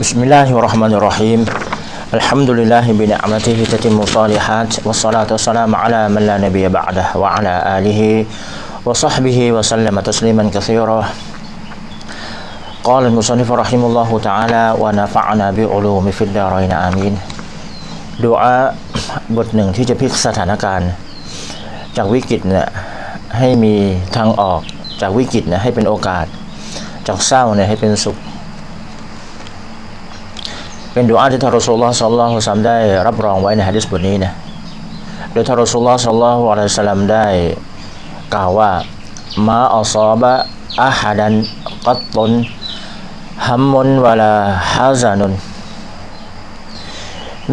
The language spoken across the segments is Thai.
بسم الله الرحمن الرحيم الحمد لله بنعمته تتم الصالحات والصلاة والسلام على من لا نبي بعده وعلى آله وصحبه وسلم تسليما كثيرا قال المصنف رحمه الله تعالى ونفعنا بعلوم في الدارين آمين ดูอาบทหนึ่งที่จะพลิกสถานการณ์ จากวิกฤตเนี่ยให้มีทางออกจากวิกฤตเนี่ยให้เป็นโอกาส จากเศร้าเนี่ยให้เป็นสุข เป็นดูอาที่ท่านรอสูลลอฮ์สัลลัลลอฮุซัมได้รับรองไว้ในฮะดิษบทนี้นะโดยท่านรอสูลลอฮ์สัลลัลลอฮุอะลัยฮิวะซัลลัมได้กล่าวว่ามาอัซอบะอะฮัดันกัตตุนฮัมมุนวะลาฮาซานุน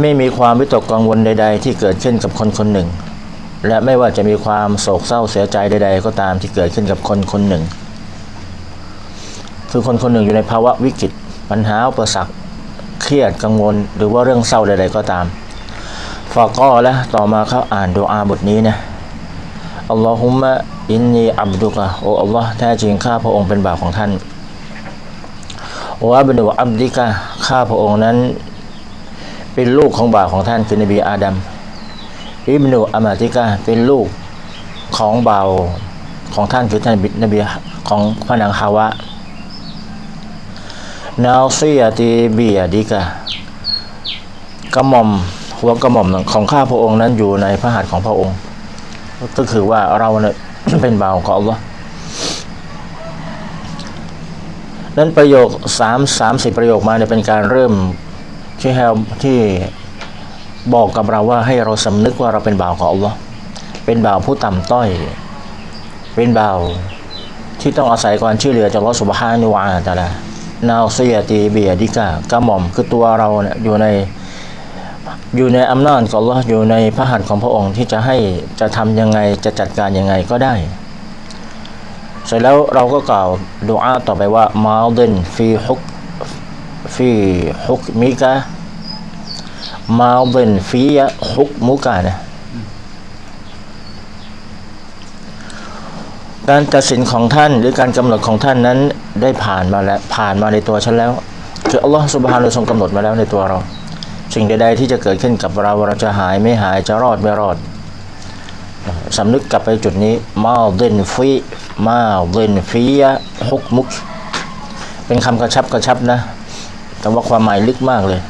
ไม่มีความวิตกกังวลใด ๆ ที่เกิดขึ้นกับคนคนหนึ่ง และไม่ว่าจะมีความโศกเศร้าเสียใจใด ๆ ก็ตามที่เกิดขึ้นกับคนคนหนึ่ง คือคนคนหนึ่งอยู่ในภาวะวิกฤตปัญหาอุปสรรค เครียดกังวล หรือว่าเรื่องเศร้าใดๆก็ตามฟาก็และต่อมาเขาอ่านดูอาบทนี้นะอัลลอฮุมะอินนีอับดุกะโออัลลอฮ์แท้จริงข้าพระองค์เป็นบ่าวของท่านวะบินวะอับดิกะข้าพระองค์นั้น เป็นลูกของบ่าวของท่านคือนบีอาดัมอิบนุอามาติกะเป็นลูกของบ่าวของท่านคือท่านนบีของพระนางฮาวะ นาซียตีบียดิกะกระหม่อมหัวกระหม่อมของข้าพระองค์นั้นอยู่ในพระหัตถ์ของพระองค์ ก็คือว่าเราเนี่ยเป็นบ่าวของอัลลอฮ์นั้นประโยคสามสามสิบประโยคมาเนี่ยเป็นการเริ่มที่ให้ที่บอกกับเราว่าให้เราสำนึกว่าเราเป็นบ่าวของอัลลอฮ์เป็นบ่าวผู้ต่ำต้อย เป็นบ่าวที่ต้องอาศัยความช่วยเหลือจากอัลลอฮ์สุบฮานุวาตะลา นาเซียตีเบียดิกากระหม่อมคือตัวเราเนี่ยอยู่ในอยู่ในอำนาจของอัลอฮ์อยู่ในพระหัตถ์ของพระองค์ที่จะให้จะทำยังไงจะจัดการยังไงก็ได้ เสร็จแล้วเราก็กล่าวดูอาต่อไปว่ามาเดนฟีฮุกฟีฮุกมิกะมาเดนฟียะฮุกมุกะนะ การตัดสินของท่านหรือการกำหนดของท่านนั้นได้ผ่านมาแล้วผ่านมาในตัวฉันแล้วคืออัลลอฮฺสุบฮานุทรงกำหนดมาแล้วในตัวเรา สิ่งใดๆที่จะเกิดขึ้นกับเราเราจะหายไม่หายจะรอดไม่รอดสำนึกกลับไปจุดนี้มาเดนฟีมาเดนฟียะฮุกมุกเป็นคำกระชับกระชับนะ แต่ว่าความหมายลึกมากเลย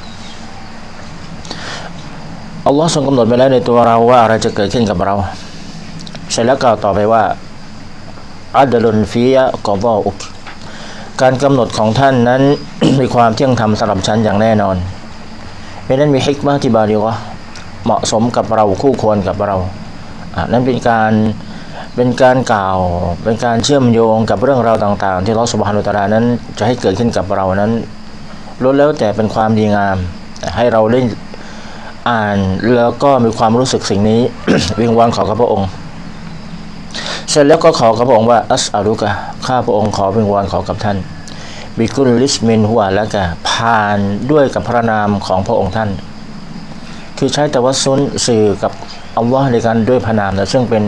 อัลลอฮ์ทรงกำหนดไปแล้วในตัวเราว่าอะไรจะเกิดขึ้นกับเรา เสร็จแล้วกล่าวต่อไปว่า อัดลุนฟียะกอบอุกการกำหนดของท่านนั้น มีความเที่ยงธรรมสำหรับฉันอย่างแน่นอนเพราะนั้นมีฮิกมาที่บาลีวะเหมาะสมกับเราคู่ควรกับเราอ่านั่นเป็นการเป็นการกล่าว เป็นการเชื่อมโยงกับเรื่องราวต่าง ๆ ที่ลอสุบฮานุตารานั้นจะให้เกิดขึ้นกับเรานั้นล้วนแล้วแต่เป็นความดีงาม ให้เราได้อ่านแล้วก็มีความรู้สึกสิ่งนี้ วิงวอนขอกับพระองค์ ร็จแล้วก็ขอกับพระองค์ว่าอัสอารุกะข้าพระองค์ขอวิงวอนขอกับท่านบิกุลลิสมินหัวแล้วกะผ่านด้วยกับพระนามของพระองค์ท่าน คือใช้แต่ว่าซุนสื่อกับอัลลอฮ์ในการด้วยพระนามนะซึ่งเป็น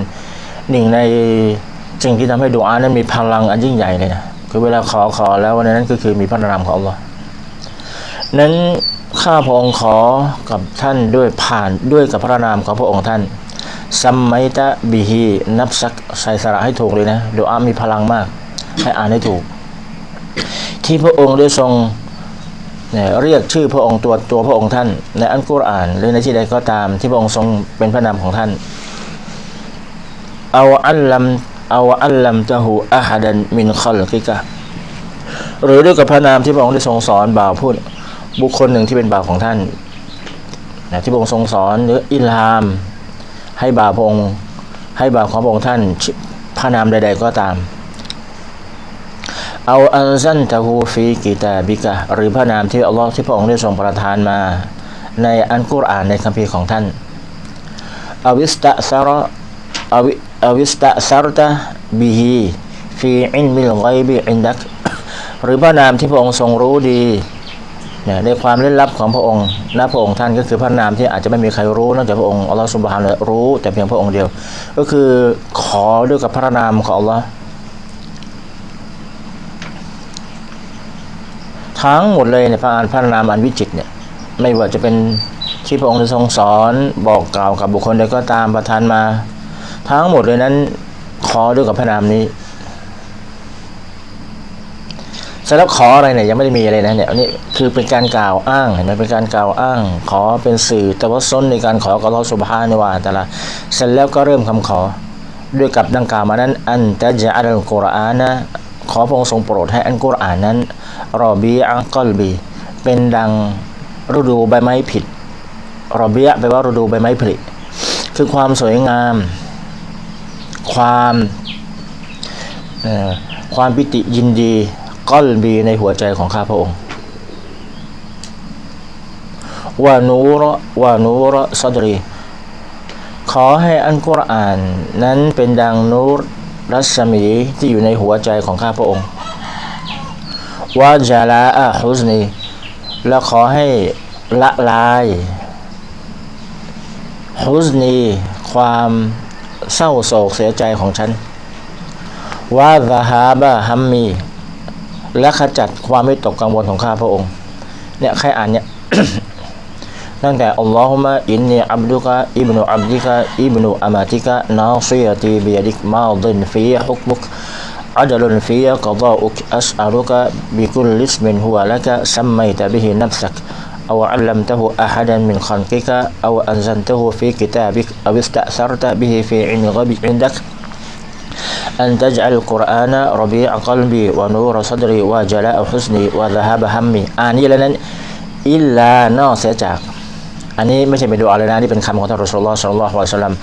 หนึ่งในสิ่งที่ทำให้ดูอานั้นมีพลังอันยิ่งใหญ่เลยนะคือเวลาขอขอแล้วในนั้นก็คือมีพระนามของอัลลอฮ์นั้นข้าพระองค์ขอกับท่านด้วยผ่านด้วยกับพระนามของพระองค์ท่าน ซัมไมตะบิฮีนับซักใส่สระให้ถูกเลยนะดูอามีพลังมาก ให้อ่านให้ถูก ที่พระองค์ได้ทรงเรียกชื่อพระองค์ตัวตัวพระองค์ท่าน ในอัลกุรอาน หรือในที่ใดก็ตาม ที่พระองค์ทรงเป็นพระนามของท่านเอาอัลลัมเอาอัลลัมตะหูอาฮัดันมินคอลกิกะหรือด้วยกับพระนามที่พระองค์ได้ทรงสอนบ่าวพูดบุคคลหนึ่งที่เป็นบ่าวของท่านนะที่พระองค์ทรงสอนหรืออิลาม ให้บ่าวพระองค์ ให้บ่าวของพระองค์ท่านพระนามใด ๆ ก็ตาม เอาอัลซันตะฮูฟีกิตาบิกะหรือพระนามที่อัลลอฮ์ที่พระองค์ได้ทรงประทานมา ในอันกุรอานในคัมภีร์ของท่านอาวิสตะซาระอาวิอวิสตะซารตะบิฮีฟีอินมิลไกบิอินดักหรือพระนามที่พระองค์ทรงรู้ดี ในความลึกลับของพระองค์นะพระองค์ท่านก็คือพระนามที่อาจจะไม่มีใครรู้นอกจากพระองค์อัลลอฮฺสุบฮานะรู้แต่เพียงพระองค์เดียว ก็คือขอด้วยกับพระนามของอัลลอฮ์ทั้งหมดเลยในพระอานพระนามอันวิจิตรเนี่ยไม่ว่าจะเป็นที่พระองค์ทรงสอนบอกกล่าวกับบุคคลใดก็ตามประทานมา ทั้งหมดเลยนั้นขอด้วยกับพระนามนี้เสร็จแล้วขออะไรเนี่ยยังไม่ได้มีอะไรนะเนี่ยอันนี้คือเป็นการกล่าวอ้างเห็นไหมเป็นการกล่าวอ้าง ขอเป็นสื่อแต่ว่าซ้นในการขอกับอัลลอฮฺสุบฮานะวะตะอาลาเสร็จแล้วก็เริ่มคำขอด้วยกับดังกล่าวมานั้น อันตะจะอัลกุรอานนะขอพระองค์ทรงโปรดให้อันกุรอานนั้นรอบีอัลกอลบี เป็นดังฤดูใบไม้ผลิรอบียะแปลว่าฤดูใบไม้ผลิคือความสวยงาม ความความปิติยินดี ก้อลบีในหัวใจของข้าพระองค์วานูรวานูรซัดรี ขอให้อันกุรอานนั้นเป็นดังนูรรัศมีที่อยู่ในหัวใจของข้าพระองค์วาจาลาอะฮุสนี และขอให้ละลายฮุสนี ความเศร้าโศกเสียใจของฉันวาซาฮาบะฮัมมี และขจัดความไม่ตกกังวลของข้าพระองค์ เนี่ยใครอ่านเนี่ย ตั้งแต่อัลลอฮุมะอินนีอับดุกะอิบนุอับดิกะอิบนุอามาติกะนาซียตีบิยดิกมาดินฟีฮุกมุก عدل في قضاؤك أسألك بكل اسم هو لك سميت به نفسك أو علمته أحدا من خلقك أو أنزلته في كتابك أو استأثرت به في علم الغيب عندك أن تجعل القرآن ربيع قلبي ونور صدري وجلاء حزني وذهاب همي อ่านนี้แล้วนั้นอิลลานอกเสียจาก อันนี้ไม่ใช่เป็นดูอาเลยนะนี่เป็นคำของท่านรอสูลุลลอฮ์สัลลัลลอฮุอะลัยฮิวะซัลลัม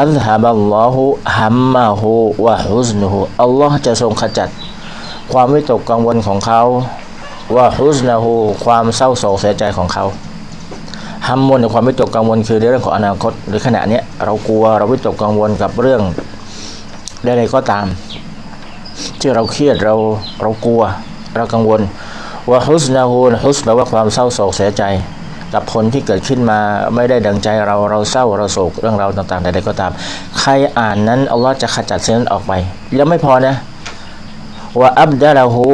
อัลฮะบัลลอฮุฮัมมะฮูวะฮุซนุฮูอัลลอฮ์จะทรงขจัด ความวิตกกังวลของเขาวะฮุซนะฮูความเศร้าโศกเสียใจของเขาฮัมมุนในความวิตกกังวลคือในเรื่องของอนาคต หรือขณะเนี้ยเรากลัวเราวิตกกังวลกับเรื่อง ใดๆก็ตาม ที่เราเครียดเราเรากลัว เรากังวลว่าฮุสนาฮูนฮุสแปลว่าความเศร้าโศกเสียใจ กับผลที่เกิดขึ้นมาไม่ได้ดังใจเราเราเศร้าเราโศกเรื่องราวต่างๆใดๆก็ตาม ใครอ่านนั้นอัลลอฮ์จะขจัดเส้นนั้นออกไป แล้วไม่พอนะว่าอับดาลาฮู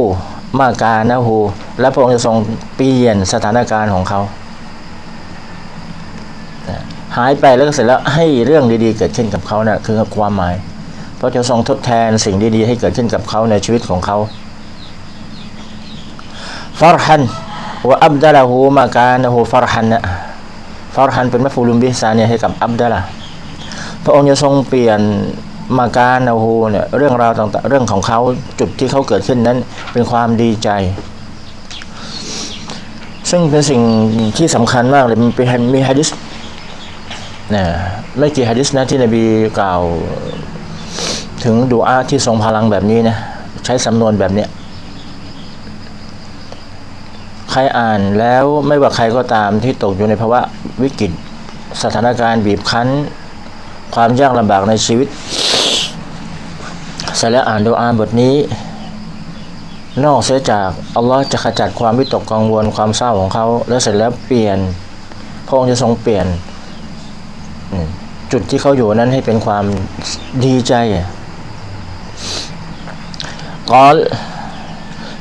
มากานะฮูและพระองค์จะทรงเปลี่ยนสถานการณ์ของเขาหายไปแล้วก็เสร็จแล้วให้เรื่องดีๆ เกิดขึ้นกับเขานะ่ะคือความหมาย พราะจะทรงทดแทนสิ่งดีๆให้เกิดขึ้นกับเขาในชีวิตของเขาฟารฮันว่าอับดาลาหูมากานะหูฟารฮันนะฟารฮันเป็นมัฟูลุมบิซาเนี่ยให้กับอับดาลาพระองค์จะทรงเปลี่ยนมากานะหูเนี่ยเรื่องราวต่างๆเรื่องของเขาจุดที่เขาเกิดขึ้นนั้นเป็นความดีใจ ซึ่งเป็นสิ่งที่สำคัญมากเลยมันเป็นมีฮะดิษนะไม่กี่ฮะดิษนะที่นบีกล่าว ถึงดูอาที่ทรงพลังแบบนี้นะใช้สำนวนแบบเนี้ยใครอ่านแล้วไม่ว่าใครก็ตามที่ตกอยู่ในภาวะวิกฤต สถานการณ์บีบคั้น ความยากลำบากในชีวิตเสร็จแล้วอ่านดูอาบทนี้ นอกเสียจากอัลลอฮ์จะขจัดความวิตกกังวลความเศร้าของเขา แล้วเสร็จแล้วเปลี่ยนพระองค์จะทรงเปลี่ยน จุดที่เขาอยู่นั้นให้เป็นความดีใจ กอล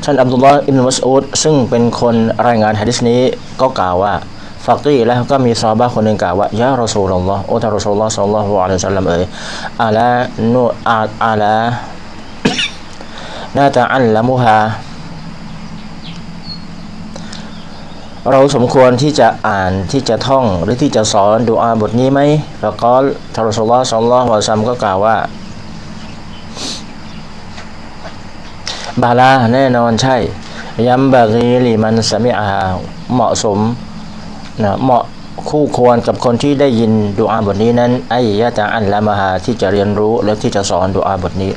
ท่านอับดุลลอฮ์อิบนุมัสอูดซึ่งเป็นคนรายงานฮะดิษนี้ก็กล่าวว่าฟักรีแล้วก็มีซอฮาบะคนหนึ่งกล่าวว่ายารอซูลลอฮ์โอ้ท่านรอซูลลอฮ์สัลลัลลอฮุอะลัยฮิวะซัลลัมเอ๋ยอาลานูอาอาลานาตะอัลละมุฮาเราสมควรที่จะอ่านที่จะท่องหรือที่จะสอนดูอาบทนี้ไหมฟะกอลทารอซูลุลลอฮ์สัลลัลลอฮุอะลัยฮิวะซัลลัมก็กล่าวว่า บาลาแน่นอนใช่ยัมบารีลีมันสมิอาเหมาะสมนะเหมาะคู่ควรกับคนที่ได้ยินดูอาบทนี้นั้นไอ้ยะจาอันละมาหาที่จะเรียนรู้และที่จะสอนดูอาบทนี้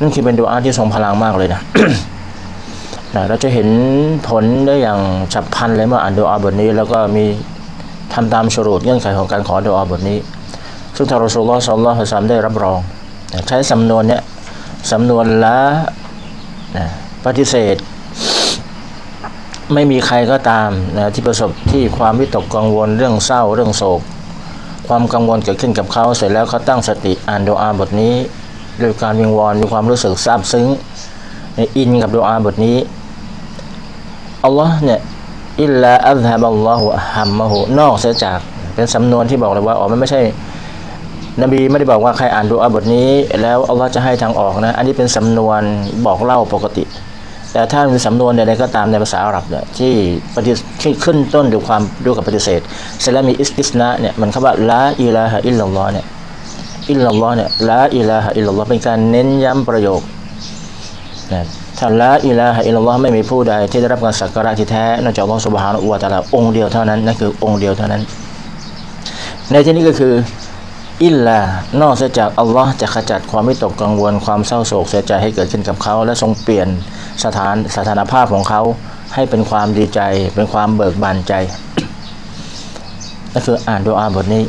นั่นคือเป็นดูอาที่ทรงพลังมากเลยนะนะเราจะเห็นผลได้อย่างฉับพลันเลยเมื่ออ่านดูอาบทนี้ แล้วก็มีทำตามชรูดเงื่อนไขของการขอดูอาบทนี้ ซึ่งทารสุลลอฮ์สัลลัลลอฮุอะลัยฮิวะซัมได้รับรอง ใช้สำนวนเนี้ยสำนวนละ นะปฏิเสธ ไม่มีใครก็ตามนะที่ประสบที่ความวิตกกังวลเรื่องเศร้าเรื่องโศก ความกังวลเกิดขึ้นกับเขาเสร็จแล้วเขาตั้งสติอ่านดูอาบทนี้โดยการวิงวอนมีความรู้สึกซาบซึ้งอินกับดูอาบทนี้อัลลอฮ์เนี่ยอิลลาอัลฮะบัลลอฮุฮัมมะฮูนอกเสียจากเป็นสำนวนที่บอกเลยว่าอ๋อมันไม่ใช่ นบีไม่ได้บอกว่าใครอ่านดูอาบทนี้ แล้วอัลลอฮ์จะให้ทางออกนะ อันนี้เป็นสำนวนบอกเล่าปกติ แต่ถ้ามีสำนวนใดๆก็ตามในภาษาอาหรับเนี่ยที่ปฏิที่ขึ้นต้นด้วยความด้วยกับปฏิเสธเสร็จแล้วมีอิสติสนะเนี่ยมันคำว่าละอิลาฮะอิลลัลลอฮ์เนี่ยอิลลัลลอฮ์เนี่ยละอิลาฮะอิลลัลลอฮ์เป็นการเน้นย้ำประโยคนะถ้าละอิลาฮะอิลลัลลอฮ์ไม่มีผู้ใดที่ได้รับการสักการะที่แท้นอกจากอัลลอฮ์สุบฮานะฮูวะตะลาองค์เดียวเท่านั้นนั่นคือองค์เดียวเท่านั้น ในที่นี้ก็คือ อิลลานอกเสียจากอัลลอฮ์จะขจัดความวิตกกังวลความเศร้าโศกเสียใจให้เกิดขึ้นกับเขา และทรงเปลี่ยนสถานสถานภาพของเขา ให้เป็นความดีใจ เป็นความเบิกบานใจนั่นคืออ่านดูอาบทนี้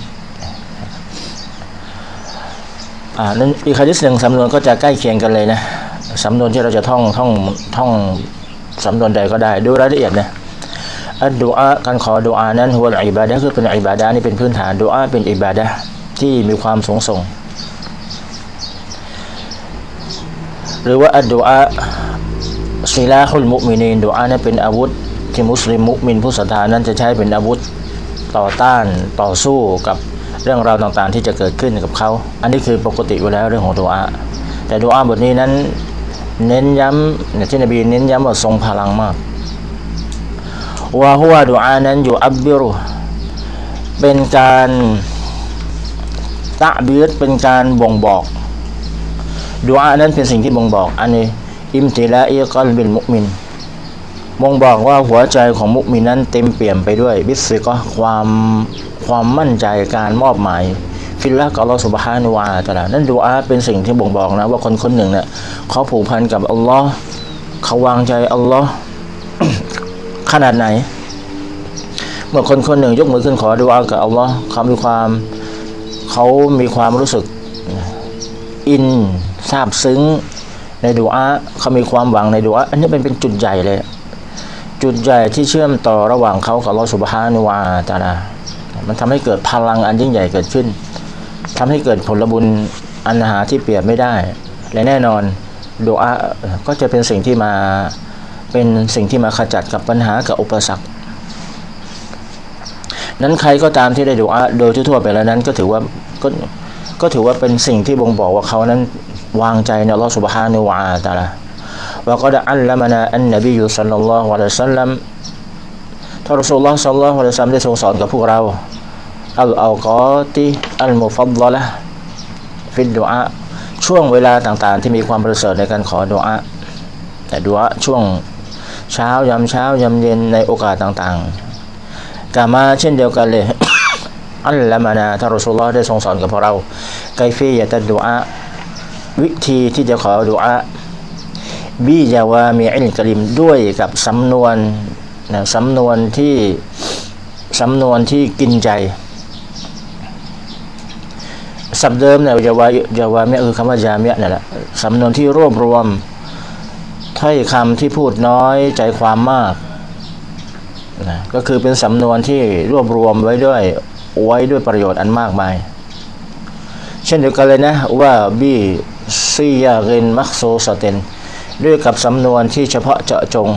อ่านั้นอีกคดีหนึ่งสำนวนก็จะใกล้เคียงกันเลยนะสำนวนที่เราจะท่องท่องท่องสำนวนใดก็ได้ดูรายละเอียดนะอัดดูอาการขอดูอานั้นหัวอิบาดะคือเป็นอิบาดะนี่เป็นพื้นฐานดูอาเป็นอิบาดะ ที่มีความสูงส่ง หรือว่าอัดดูอาศิลาฮุลมุมินีนดูอานั้นเป็นอาวุธที่มุสลิมมุมินผู้ศรัทธานั้นจะใช้เป็นอาวุธต่อต้านต่อสู้กับเรื่องราวต่างๆ ที่จะเกิดขึ้นกับเขา อันนี้คือปกติอยู่แล้วเรื่องของดูอาแต่ดูอาบทนี้นั้นเน้นย้ำเนี่ยที่นบีเน้นย้ำว่าทรงพลังมากว่าหัวดูอานั้นอยู่อับบิรุเป็นการ ตะบีดเป็นการบ่งบอกดูอานั้นเป็นสิ่งที่บ่งบอก อันนี้ อิมติลาอีกอลบิลมุกมินบ่งบอกว่าหัวใจของมุกมินนั้นเต็มเปี่ยมไปด้วย บิสซิก็ความความมั่นใจการมอบหมายฟิลละกับอัลลอฮฺสุบฮานุวาตะลานั่นดูอาเป็นสิ่งที่บ่งบอกนะ ว่าคนคนหนึ่งเนี่ยเขาผูกพันกับอัลลอฮ์เขาวางใจอัลลอฮ์ขนาดไหน เมื่อคนคนหนึ่งยกมือขึ้นขอดูอากับอัลลอฮ์เขามีความ เขามีความรู้สึกอินซาบซึ้งในดูอาเขามีความหวังในดูอาอันนี้เป็นเป็นจุดใหญ่เลย จุดใหญ่ที่เชื่อมต่อระหว่างเขากับอัลลอฮ์สุบฮานุวาตาลามันทำให้เกิดพลังอันยิ่งใหญ่เกิดขึ้นทำให้เกิดผลบุญอันหาที่เปรียบไม่ได้ และแน่นอนดูอาก็จะเป็นสิ่งที่มาเป็นสิ่งที่มาขจัดกับปัญหากับอุปสรรค นั้นใครก็ตามที่ได้ดูอาโดยทั่วไปแล้วนั้นก็ถือว่าก็ก็ถือว่าเป็นสิ่งที่บ่งบอกว่าเขานั้นวางใจในอัลลอฮฺสุบฮานุวาตาลาว่าก็ได้อัลละมานาอันนบียุสัลลัลลอฮุอะลัยฮิสัลลัมท่านรอสูลลอฮ์สัลลัลลอฮุอะลัยฮิสัลลัมได้ทรงสอนกับพวกเราอัลเอากอติอัลมุฟัดละฟิดดูอาช่วงเวลาต่างๆ ที่มีความประเสริฐในการขอดูอาแต่ดูอาช่วงเช้ายามเช้ายามเย็นในโอกาสต่างๆ กามาเช่นเดียวกันเลยอัลละมานาทารอสูลลอฮ์ได้ทรงสอนกับพวกเรา ไกฟียะตัดดูอาวิธีที่จะขอดูอาบียาวามีอิลกริมด้วยกับสำนวนนะสำนวนที่สำนวนที่กินใจสับเดิมเนี่ยยาวายาวาเมียคือคำว่ายาเมียนั่นแหละสำนวนที่รวบรวมถ้อยคำที่พูดน้อยใจความมาก นะก็คือเป็นสำนวนที่รวบรวมไว้ด้วยไว้ด้วยประโยชน์อันมากมาย เช่นเดียวกันเลยนะว่าบีซียาเรนมักโซสเตนด้วยกับสำนวนที่เฉพาะเจาะจง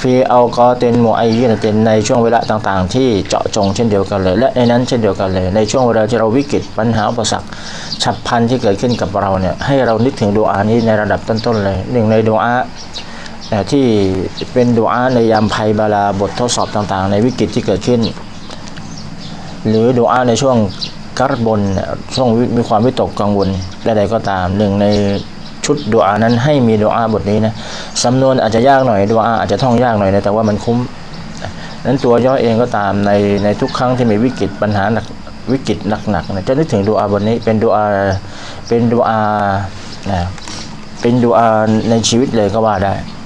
ฟีเอากอเตนโมไอยีนเตนในช่วงเวลาต่างๆ ที่เจาะจงเช่นเดียวกันเลย และในนั้นเช่นเดียวกันเลย ในช่วงเวลาที่เราวิกฤตปัญหาอุปสรรคฉับพลันที่เกิดขึ้นกับเราเนี่ยให้เรานึกถึงดูอานี้ในระดับต้นๆเลยหนึ่งในดูอา ที่เป็นดูอาในยามภัยบาลาบททดสอบต่างๆ ในวิกฤตที่เกิดขึ้น หรือดูอาในช่วงกัรบนช่วงมีความวิตกกังวลใดๆก็ตามหนึ่งในชุดดูอานั้นให้มีดูอาบทนี้นะสำนวนอาจจะยากหน่อยดูอาอาจจะท่องยากหน่อยนะแต่ว่ามันคุ้มนั้นตัวย่อเองก็ตามในในทุกครั้งที่มีวิกฤตปัญหาหนักวิกฤตหนักๆนะจะนึกถึงดูอาบทนี้เป็นดูอาเป็นดูอานะเป็นดูอาในชีวิตเลยก็ว่าได้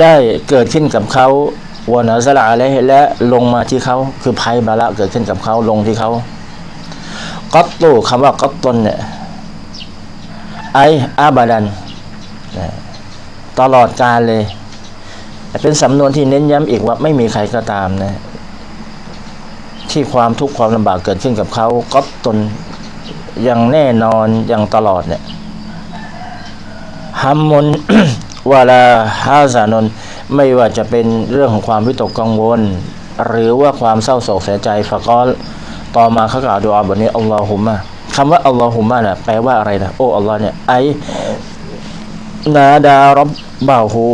ได้เกิดขึ้นกับเขาวนาสละอะไรและลงมาที่เขาคือภัยบาละเกิดขึ้นกับเขาลงที่เขากัตตูคำว่ากัตตนเนี่ยไออาบาดันตลอดกาลเลย เป็นสำนวนที่เน้นย้ำอีกว่าไม่มีใครก็ตามนะ ที่ความทุกข์ความลำบากเกิดขึ้นกับเขาก็ตนอย่างแน่นอนอย่างตลอดเนี่ยฮัมมน วาลาฮาซานนไม่ว่าจะเป็นเรื่องของความวิตกกังวล หรือว่าความเศร้าโศกเสียใจฟะกอลต่อมาเขากล่าวดูอาบทนี้อัลลอฮุมะคำว่าอัลลอฮุมะน่ะแปลว่าอะไรนะโอ้อัลลอฮ์เนี่ยไอนาดารบบาฮู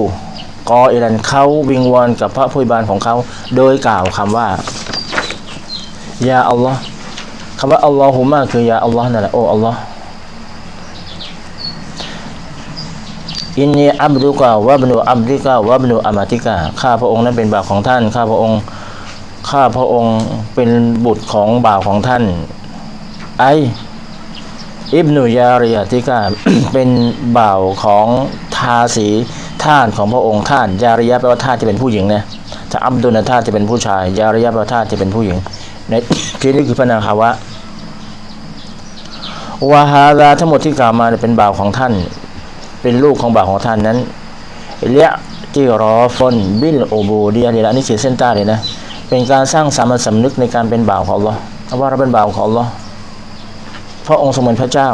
กออิรันเขาวิงวอนกับพระผู้บานของเขา โดยกล่าวคำว่ายาอัลลอฮ์คำว่าอัลลอฮุมะคือยาอัลลอฮ์นั่นแหละโอ้อัลลอฮ์ อินนีอับดุกะวะบนุอับดิกะวะบนุอามาติกะข้าพระองค์นั้นเป็นบ่าวของท่าน ข้าพระองค์ ข้าพระองค์เป็นบุตรของบ่าวของท่าน ไออิบนุยาริยติกาเป็นบ่าวของทาสีท่าสของพระองค์ท่าสยาริยะแปลว่าท่าสจะเป็นผู้หญิงนะถ้าอับดุลนะทาสจะเป็นผู้ชาย ยาริยะแปลว่าท่าสจะเป็นผู้หญิง ในที่นี้คือพระนางคาวะวาฮาดาทั้งหมดที่กล่าวมาเป็นบ่าวของท่าน เป็นลูกของบ่าวของท่านนั้นเลียจิรอฟนบิลโอบูเดียนี่ละนี่ขีดเส้นใต้เลยนะ เป็นการสร้างสามัญสำนึกในการเป็นบ่าวของอัลอว่าเราเป็นบ่าวของอัลอพระองค์ทรงเป็นพระเจ้า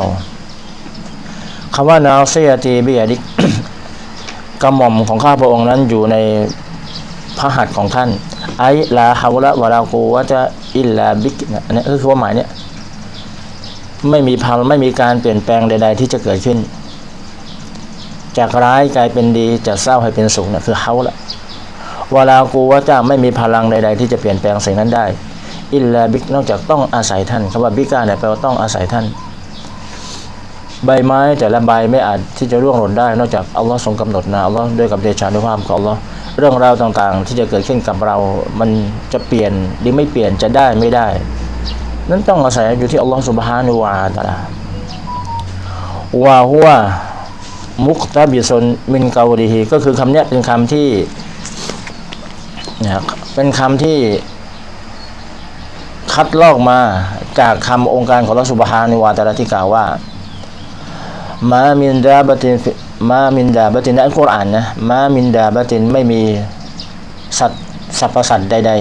คำว่านาเซียตีเบียดิกกระหม่อมของข้าพระองค์นั้นอยู่ในพระหัตถ์ของท่าน ไอลาฮาวละวะลากูวะจะอิลลาบิกนี่ยอันนี้คือความหมายเนี่ยไม่มีพาไม่มีการเปลี่ยนแปลงใด ๆ ที่จะเกิดขึ้น จากร้ายกลายเป็นดีจากเศร้าให้เป็นสุขเนี่ยคือเฮาละวลากูวะจะไม่มีพลังใด ๆ ที่จะเปลี่ยนแปลงสิ่งนั้นได้ อิลลาบิกนอกจากต้องอาศัยท่านคำว่าบิกาเนี่ยแปลว่าต้องอาศัยท่าน ใบไม้แต่ละใบไม่อาจที่จะร่วงหล่นได้ นอกจากอัลลอฮ์ทรงกำหนดนะอัลลอฮ์ด้วยกับเดชานุภาพของอัลลอฮ์เรื่องราวต่างๆ ที่จะเกิดขึ้นกับเรา มันจะเปลี่ยนหรือไม่เปลี่ยนจะได้ไม่ได้ นั้นต้องอาศัยอยู่ที่อัลลอฮ์สุบฮานุวาตะลาวาหัว มุกตาบิซนมินเกาดีฮีก็คือคำนี้เป็นคำที่นะครับเป็นคำที่คัดลอกมาจากคำองค์การของอัสุบฮานิวาตาลที่กล่าวว่า มามินดาบตินมามินดาบตินในอัลกุรอานนะมามินดาบตินไม่มีสัตว์สรรพสัตว์ใด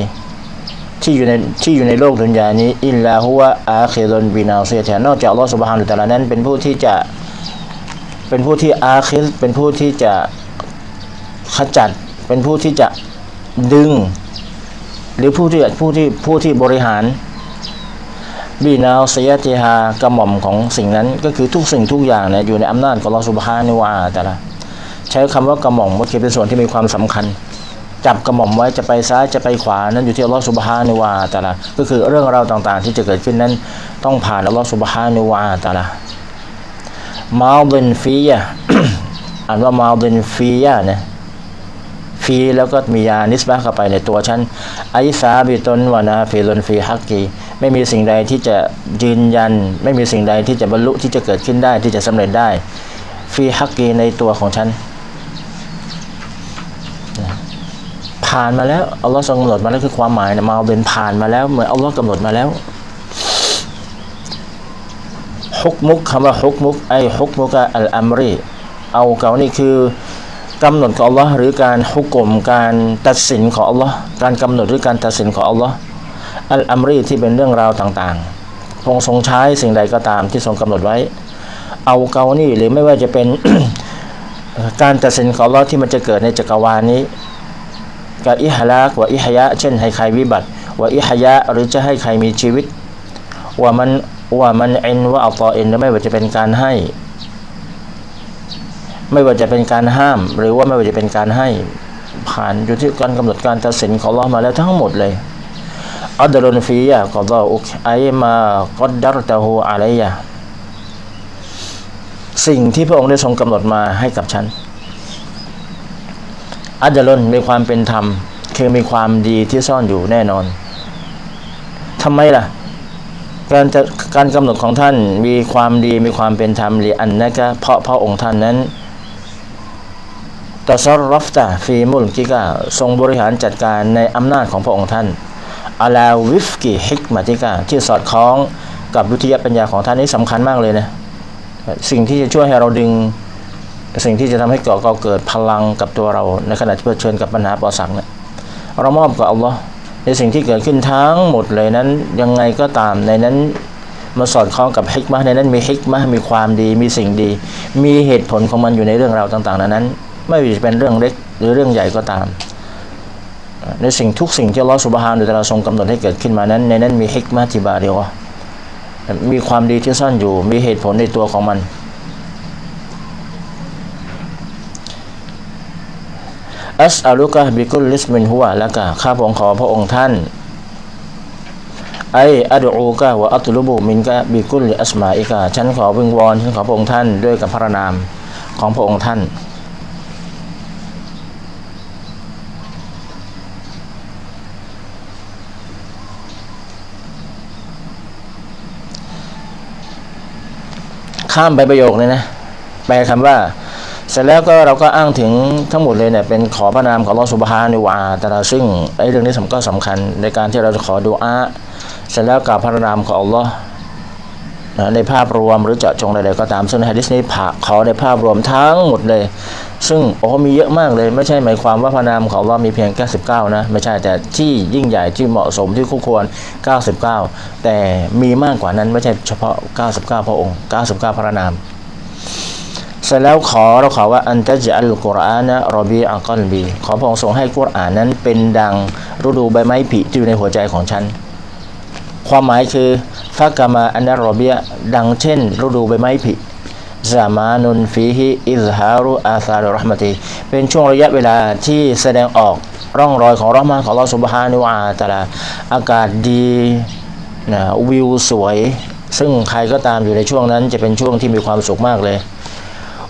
ๆ ที่อยู่ในที่อยู่ในโลกดุนยานี้ อิลลาฮุวะอาเคิรอนบินาเซียแทนนอกจากอัลลอฮฺสุบฮานุตาลานั้นเป็นผู้ที่จะ เป็นผู้ที่อาคิรเป็นผู้ที่จะขจัด เป็นผู้ที่จะดึง หรือผู้ที่ผู้ที่ผู้ที่บริหารบีนาวสยติฮากระหม่อมของสิ่งนั้นก็คือทุกสิ่งทุกอย่างเนี่ยอยู่ในอำนาจของลอสุบฮานิวาแต่ละใช้คำว่ากระหม่อมว่าคือเป็นส่วนที่มีความสำคัญ จับกระหม่อมไว้จะไปซ้ายจะไปขวานั้นอยู่ที่อัลลอฮฺสุบฮานิวาแต่ละก็คือเรื่องราวต่างๆ ที่จะเกิดขึ้นนั้นต้องผ่านอัลลอฮฺสุบฮานิวาแต่ละ มาลดินฟียะอ่านว่ามาลดินฟียะนะฟีแล้วก็มียานิสบะเข้าไปในตัวฉันไอซาบิตนวานาฟีลนฟีฮักกีไม่มีสิ่งใดที่จะยืนยัน ไม่มีสิ่งใดที่จะบรรลุที่จะเกิดขึ้นได้ที่จะสำเร็จได้ ฟีฮักกีในตัวของฉัน ผ่านมาแล้วอัลลอฮ์ทรงกำหนดมาแล้วคือความหมายนะมาเอาเป็นผ่านมาแล้วเหมือนอัลลอฮ์กำหนดมาแล้ว ฮุกมุกคำว่าฮุกมุกไอฮุกมุกะอัลอัมรีเอาเก่านี่คือกำหนดของอัลลอฮ์หรือการฮุกกลมการตัดสินของอัลลอฮ์การกำหนดหรือการตัดสินของอัลลอฮ์อัลอัมรีที่เป็นเรื่องราวต่างๆพระองค์ทรงใช้สิ่งใดก็ตามที่ทรงกำหนดไว้ เอาเกานี่หรือไม่ว่าจะเป็นการตัดสินของอัลลอฮ์ที่มันจะเกิดในจักรวาลนี้กับอิฮลากว่าอิฮยะ เช่นให้ใครวิบัติว่าอิฮยะหรือจะให้ใครมีชีวิตว่ามัน ว่ามันเอ็นว่าอัลตอเอ็นไม่ว่าจะเป็นการให้ ไม่ว่าจะเป็นการห้าม หรือว่าไม่ว่าจะเป็นการให้ ผ่านอยู่ที่การกำหนดการตัดสินของอัลอมาแล้วทั้งหมดเลยอัดลุนฟียะกอดออุกไอมากอดดัรตะฮูอะไรยะสิ่งที่พระองค์ได้ทรงกำหนดมาให้กับฉันอัดลุนมีความเป็นธรรม คือมีความดีที่ซ่อนอยู่แน่นอนทำไมล่ะ การจะการกำหนดของท่านมีความดีมีความเป็นธรรมหรืออันนะก็เพราะพระองค์ท่านนั้นตัสรัฟตะฟีมุลกิกาทรงบริหารจัดการในอำนาจของพระองค์ท่านอาลาวิฟกิฮิกมาติกาที่สอดคล้องกับวิทยาปัญญาของท่านนี้สำคัญมากเลยนะสิ่งที่จะช่วยให้เราดึงสิ่งที่จะทำให้เกิดเกิดพลังกับตัวเราในขณะที่เผชิญกับปัญหาปอสังเนี่ยเรามอบกับอัลลอฮ์ ในสิ่งที่เกิดขึ้นทั้งหมดเลยนั้นยังไงก็ตามในนั้นมาสอดคล้องกับฮิกมะในนั้นมีฮิกมะมีความดีมีสิ่งดี มีเหตุผลของมันอยู่ในเรื่องราวต่างๆนั้น ไม่ว่าจะเป็นเรื่องเล็กหรือเรื่องใหญ่ก็ตาม ในสิ่งทุกสิ่งที่ลอสุบฮานะฮูวะตะอาลาทรงกำหนดให้เกิดขึ้นมานั้น ในนั้นมีฮิกมะที่บาเดียวมีความดีที่ซ่อนอยู่มีเหตุผลในตัวของมัน อัสอัลุกะบิกุลลิสมินหัวละกะข้าพองขอพระองค์ท่านไออัดอูกะวะอัตลุบุมินกะบิกุลลิอัสมาอิกะฉันขอวิงวอนฉันขอพระองค์ท่านด้วยกับพระนามของพระองค์ท่านข้ามไปประโยคเลยนะ แปลคำว่า เสร็จแล้วก็เราก็อ้างถึงทั้งหมดเลยเนี่ยเป็นขอพระนามของลอสุบฮานิวาแต่ละซึ่งไอ้เรื่องนี้สำคัญสำคัญในการที่เราจะขอดูอาเสร็จแล้วกับพระนามของอัลลอฮ์นะในภาพรวมหรือเจาะจงใดๆก็ตามซึ่งในฮะดิษนี้ผ่าขอในภาพรวมทั้งหมดเลย ซึ่งโอ้มีเยอะมากเลยไม่ใช่หมายความว่าพระนามของอัลลอฮ์มีเพียงแค่19นะ ไม่ใช่แต่ที่ยิ่งใหญ่ที่เหมาะสมที่คู่ควร 99 แต่มีมากกว่านั้นไม่ใช่เฉพาะ 99 พระองค์ 99 พระนาม เสร็จแล้วขอเราขอว่าอันตัจอัลกุรอานะรอบีอัลกอลบีขอพระองค์ทรงให้กุรอานนั้นเป็นดังฤดูใบไม้ผลิที่อยู่ในหัวใจของฉัน ความหมายคือฟากามาอันนารอบียดังเช่น ฤดูใบไม้ผลิซามานุนฟีฮิอิซฮารุอาซาลุรหมติเป็นช่วงระยะเวลาที่แสดงออกร่องรอยของรอห์มานของลอสุบฮานิวาตะลาอากาศดีนะวิวสวย ซึ่งใครก็ตามอยู่ในช่วงนั้นจะเป็นช่วงที่มีความสุขมากเลย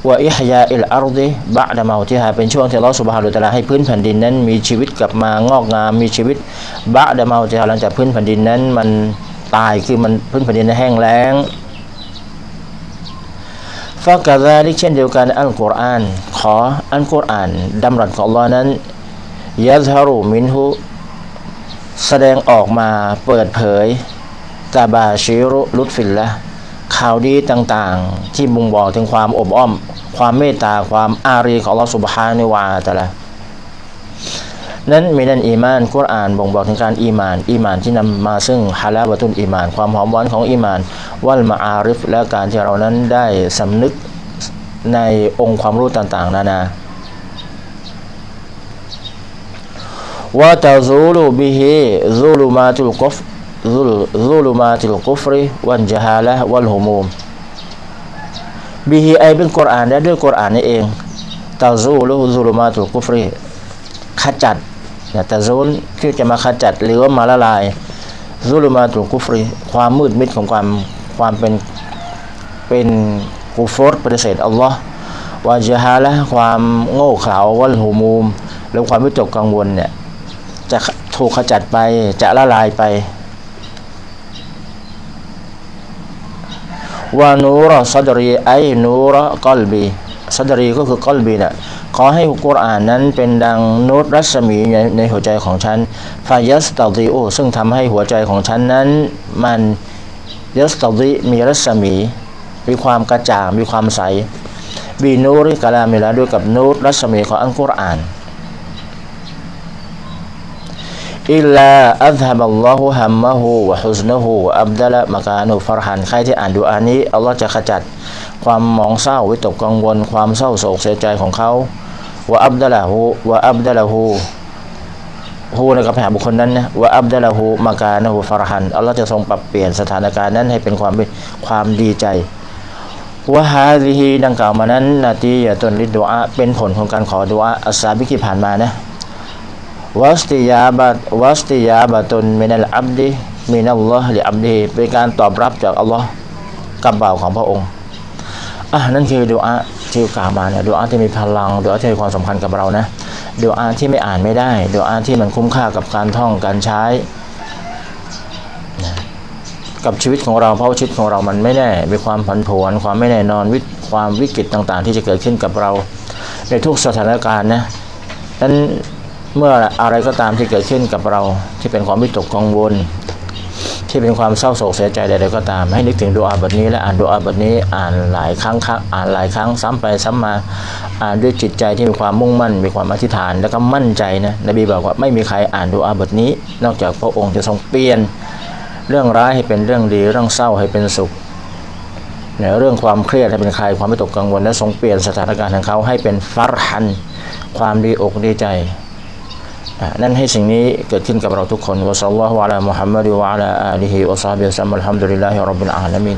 ว่าอิฮยาอิลอารุดิบะดามาที่หาเป็นช่วงที่ลอสุบฮานุตะลาให้พื้นแผ่นดินนั้น มีชีวิตกลับมางอกงามมีชีวิตบะดามาที่หาหลังจากพื้นแผ่นดินนั้นมันตายคือมันพื้นแผ่นดินแห้งแล้งฟากาซาลิกเช่นเดียวกันอัลกุรอาน ขออัลกุรอานดำรัสของลอนั้นยัซฮารุมินหุแสดงออกมาเปิดเผยตาบาชิรุลุตฟิลละ ข่าวดีต่างๆ ที่บ่งบอกถึงความอบอ้อม ความเมตตาความอารีของอัลลอฮ์สุบฮานิวาตะละนั้นมีนันอีมานกุรอานบ่งบอกถึงการอีมาน อีมานที่นำมาซึ่งฮาลาบะตุนอีมาน ความหอมหวานของอีมาน วัลมาอาริฟและการที่เรานั้นได้สำนึกในองค์ความรู้ต่างๆ นานาว่าตาซูลูบิฮิซูลูมาตุลกฟ ซูลซูลูมาตุลกุฟริวันจฮาละวัลฮุมูมบิฮิไอเป็นกุรอานและด้วยกุรอานนี่เองตาซูลูซูลูมาตุลกุฟริขจัดนะแต่ซูลคือจะมาขจัดหรือว่ามาละลายซูลูมาตุลกุฟริความมืดมิดของความความเป็นเป็นกูฟอร์ปฏิเสธอัลลอฮ์วาจฮาละความโง่เขลาวัลหูมูม หรือความวิตกกังวลเนี่ยจะถูกขจัดไปจะละลายไป วานูรซัดรีไอนูรกอลบีซัดรีก็คือกอลบีนี่ยขอให้กุรอานนั้นเป็นดังนูตรัศมีในในหัวใจของฉันฟายัสตัดีโอซึ่งทำให้หัวใจของฉันนั้น มันยัสตัดีมีรัศมี มีความกระจ่างมีความใสบีนูริกาลามิลาด้วยกับนูตรัศมีของอัลกุรอาน อิลลาอัลฮับัลลอฮุฮัมมะฮูวะฮุซนะฮูอับดัละมะกานุฟรฮันใครที่อ่านดูอานี้ อัลลอฮ์จะขจัด ความหมองเศร้าวิตกกังวล ความเศร้าโศกเสียใจของเขาวะอับดัละฮูวะอับดัละฮูฮูนะครับหาบุคคลนั้นนะวะอับดัละฮูมากานะฮูฟรฮันอัลลอฮ์จะทรงปรับเปลี่ยนสถานการณ์นั้นให้เป็นความความดีใจวะฮาซิฮีดังกล่าวมานั้นนาทียะตนลิดดุอาเป็นผลของการขอดุอาอัสซาบิกที่ผ่านมานะ วัสติยาบัตวัสติยาบัตุนมินัลอับดีมินัลลอฮ์ลิอับดีเป็นการตอบรับจากอัลลอฮ์กับบ่าวของพระองค์อะนั่นคือดุอาที่กล่าวมาเนี่ยดุอาที่มีพลังดุอาที่มีความสำคัญกับเรานะดุอาที่ไม่อ่านไม่ได้ดุอาที่มันคุ้มค่ากับการท่องการใช้กับชีวิตของเราเพราะชีวิตของเรามันไม่แน่มีความผันผวนความไม่แน่นอนวิความวิกฤตต่างๆ ที่จะเกิดขึ้นกับเราในทุกสถานการณ์นะนั้น เมื่ออะไรก็ตามที่เกิดขึ้นกับเราที่เป็นความวิตกกังวล ที่เป็นความเศร้าโศกเสียใจใดๆก็ตาม ให้นึกถึงดูอาบทนี้และอ่านดูอาบทนี้อ่านหลายครั้งครั้งอ่านหลายครั้งซ้ำไปซ้ำมาอ่านด้วยจิตใจที่มีความมุ่งมั่น มีความอธิษฐานแล้วก็มั่นใจนะนบีบอกว่าไม่มีใครอ่านดูอาบทนี้ นอกจากพระองค์จะทรงเปลี่ยน เรื่องร้ายให้เป็นเรื่องดี เรื่องเศร้าให้เป็นสุขเนี่ยเรื่องความเครียดให้เป็นคลายความไม่ตกกังวลและทรงเปลี่ยนสถานการณ์ของเขาให้เป็นฟัรฮัน ความดีอกดีใจ นั่นให้สิ่งนี้เกิดขึ้นกับเราทุกคนวะซัลลัลลอฮุอะลามุฮัมมัดวะอะลาอาลิฮิวะซอฮบิวะซัลลัมอัลฮัมดุลิลลาฮิร็อบบิลอาลามีน